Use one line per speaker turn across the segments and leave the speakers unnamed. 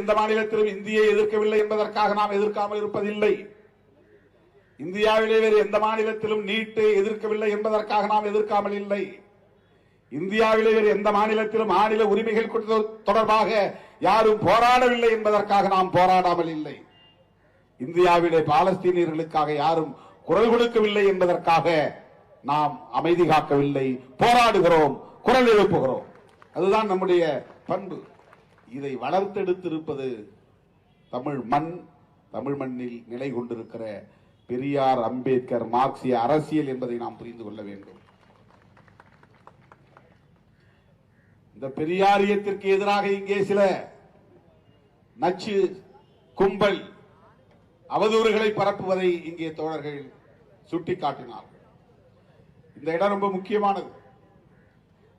எந்த மாநிலத்திலும் இந்தியை எதிர்க்கவில்லை என்பதற்காக நாம் எதிர்க்காமல் இருப்பதில்லை. இந்தியாவிலே வேறு எந்த மாநிலத்திலும் நீட்டு எதிர்க்கவில்லை என்பதற்காக நாம் எதிர்க்காமல் இல்லை. இந்தியாவிலே வேறு எந்த மாநிலத்திலும் மாநில உரிமைகள் தொடர்பாக யாரும் போராடவில்லை என்பதற்காக நாம் போராடாமல் இல்லை. இந்தியாவிலே பாலஸ்தீனியர்களுக்காக யாரும் குரல் கொடுக்கவில்லை என்பதற்காக நாம் அமைதி காக்கவில்லை. போராடுகிறோம் குரல் எழுப்புகிறோம். அதுதான் நம்முடைய பண்பு. இதை வளர்த்தெடுத்திருப்பது தமிழ் மண் தமிழ் மண்ணில் நிலை கொண்டிருக்கிற பெரியார் அம்பேத்கர் மார்க்சிய அரசியல் என்பதை நாம் புரிந்து கொள்ள வேண்டும். இந்த பெரியாரியத்திற்கு எதிராக இங்கே சில நச்சு கும்பல் அவதூறுகளை பரப்புவதை இங்கே தோழர்கள் சுட்டிக்காட்டினார்கள். இந்த இடம் ரொம்ப முக்கியமானது.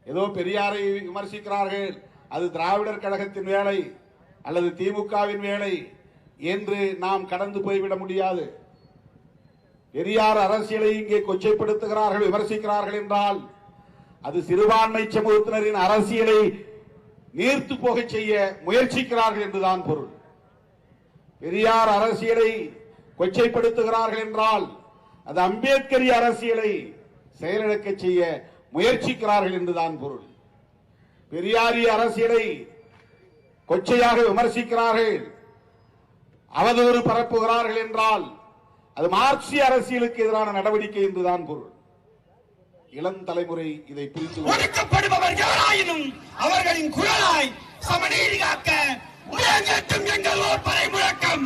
ஏதோ பெரியாரை விமர்சிக்கிறார்கள் அது திராவிடர் கழகத்தின் வேலை அல்லது திமுகவின் வேலை என்று நாம் கடந்து போய்விட முடியாது. பெரியார் அரசியலை இங்கே கொச்சைப்படுத்துகிறார்கள் விமர்சிக்கிறார்கள் என்றால் அது சிறுபான்மை சமூகத்தினரின் அரசியலை நீர்த்து போக செய்ய முயற்சிக்கிறார்கள் என்றுதான் பொருள். பெரியார் அரசியலை கொச்சைப்படுத்துகிறார்கள் என்றால் அது அம்பேத்கரி அரசியலை செயலிழக்க செய்ய முயற்சிக்கிறார்கள் என்றுதான் பொருள். பெரியாரிய அரசியலை கொச்சையாக விமர்சிக்கிறார்கள். அவதூறு பரப்புகிறார்கள் என்றால் அது மார்க்சிய அரசியலுக்கு எதிரான நடவடிக்கை என்றுதான் பொருள். இளம் தலைமுறை இதை புரிந்து கொள்ள
ஒடுக்கப்படுபவர் யாராயினும் அவர்களின் குரலாய் சமநீதி காக்க முழங்கட்டும் எங்கள் ஓர் படை முழக்கம்